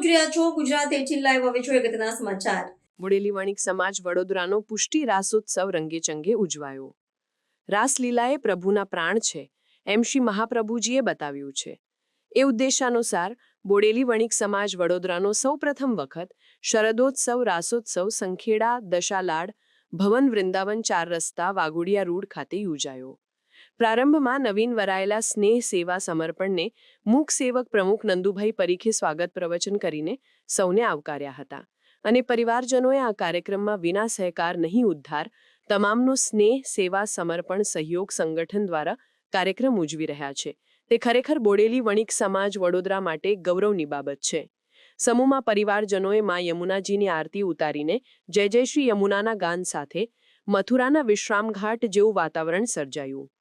જોઈ રહ્યા છો ગુજરાત એટીન લાઈવ હવે જોઈએ અગત્યના સમાચાર. બોડેલી વણિક સમાજ વડોદરાનો પુષ્ટિ રાસોત્સવ રંગેચંગે ઉજવાયો. રાસલીલાએ પ્રભુના પ્રાણ છે, એમ શ્રી મહાપ્રભુજીએ બતાવ્યું છે. એ ઉદ્દેશાનુસાર બોડેલી વણિક સમાજ વડોદરાનો સૌપ્રથમ વખત શરદોત્સવ, રાસોત્સવ, સંખેડા, દશાલાડ, ભવન વૃંદાવન ચાર રસ્તા, વાઘોડિયા રોડ ખાતે યોજાયો. પ્રારંભમાં નવીન વરાયેલા સ્નેહ સેવા સમર્પણને મૂક સેવક પ્રમુખ નંદુભાઈ પરીખે સ્વાગત પ્રવચન કરીને સૌને આવકાર્યા હતા અને પરિવારજનોએ આ કાર્યક્રમમાં વિના સહકાર નહીં ઉદ્ધાર, તમામનો સ્નેહ, સેવા, સમર્પણ, સહયોગ સંગઠન દ્વારા કાર્યક્રમ ઉજવી રહ્યા છે. તે ખરેખર બોડેલી વણિક સમાજ વડોદરા માટે ગૌરવની બાબત છે. સમૂહમાં પરિવારજનોએ મા યમુનાજીની આરતી ઉતારીને જય જય શ્રી યમુનાના ગાન સાથે મથુરાના વિશ્રામઘાટ જેવું વાતાવરણ સર્જાયું.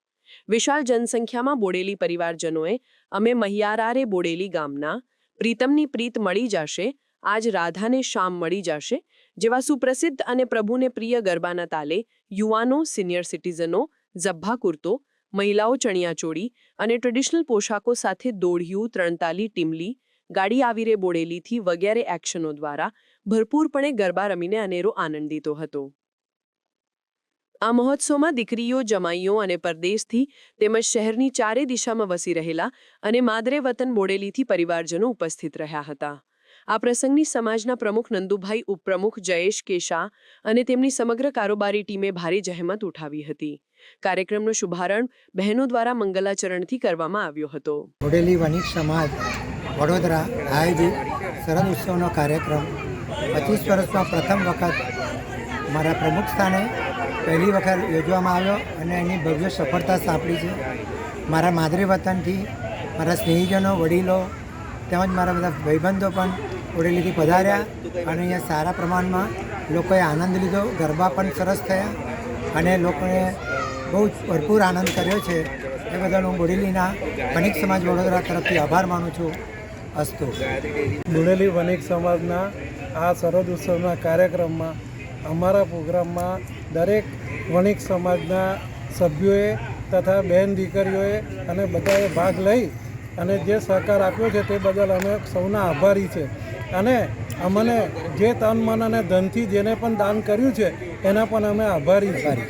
વિશાળ જનસંખ્યામાં બોડેલી પરિવારજનોએ અમે મહિયારારે બોડેલી ગામના પ્રીતમની પ્રીત મળી જશે, આજ રાધાને શામ મળી જશે, જેવા સુપ્રસિદ્ધ અને પ્રભુને પ્રિય ગરબાના તાલે યુવાનો, સિનિયર સિટીઝનો ઝબ્ભા કુર્તો મહિલાઓ ચણિયાચોળી અને ટ્રેડિશનલ પોશાકો સાથે દોઢિયું, ત્રણતાલી, ટીમલી, ગાડી આવીરે બોડેલીથી વગેરે એક્શનો દ્વારા ભરપૂરપણે ગરબા રમીને અનેરો આનંદિતો હતો. આ મહોત્સવમાં દીકરીઓ, જમાઈઓ અને પરદેશથી તેમજ શહેરની ચારે દિશામાં વસી રહેલા અને માદરે વતન બોડેલીથી પરિવારજનો ઉપસ્થિત રહ્યા હતા. આ પ્રસંગની સમાજના પ્રમુખ નંદુભાઈ ઉપપ્રમુખ જયેશ કેશા અને તેમની સમગ્ર કારોબારી ટીમે ભારે જહેમત ઉઠાવી હતી. કાર્યક્રમનો શુભારંભ બહેનો દ્વારા મંગલાચરણથી કરવામાં આવ્યો હતો. બોડેલી વણિક સમાજ વડોદરા આયોજિત શરદ ઉત્સવનો કાર્યક્રમ પચીસ વર્ષમાં પ્રથમ વખત મારા પ્રમુખ સ્થાને પહેલી વખત યોજવામાં આવ્યો અને એની ભવ્ય સફળતા સાંપડી છે. મારા માદરે વતનથી, મારા સ્નેહીજનો, વડીલો તેમજ મારા બધા ભાઈબંધો પણ બોડેલીથી પધાર્યા અને અહીંયા સારા પ્રમાણમાં લોકોએ આનંદ લીધો. ગરબા પણ સરસ થયા અને લોકોએ બહુ ભરપૂર આનંદ કર્યો છે. એ બદલ હું બોડેલીના વણિક સમાજ વડોદરા તરફથી આભાર માનું છું. અસ્તુ. બોડેલી વણિક સમાજના આ શરદ ઉત્સવના કાર્યક્રમમાં અમારા પ્રોગ્રામમાં દરેક વણિક સમાજના સભ્યોએ તથા બહેન દીકરીઓએ અને બધાએ ભાગ લઈ અને જે સહકાર આપ્યો છે તે બદલ અમે સૌના આભારી છે. અને અમને જે તન, મન અને ધનથી જેને પણ દાન કર્યું છે, એના પણ અમે આભારી છીએ.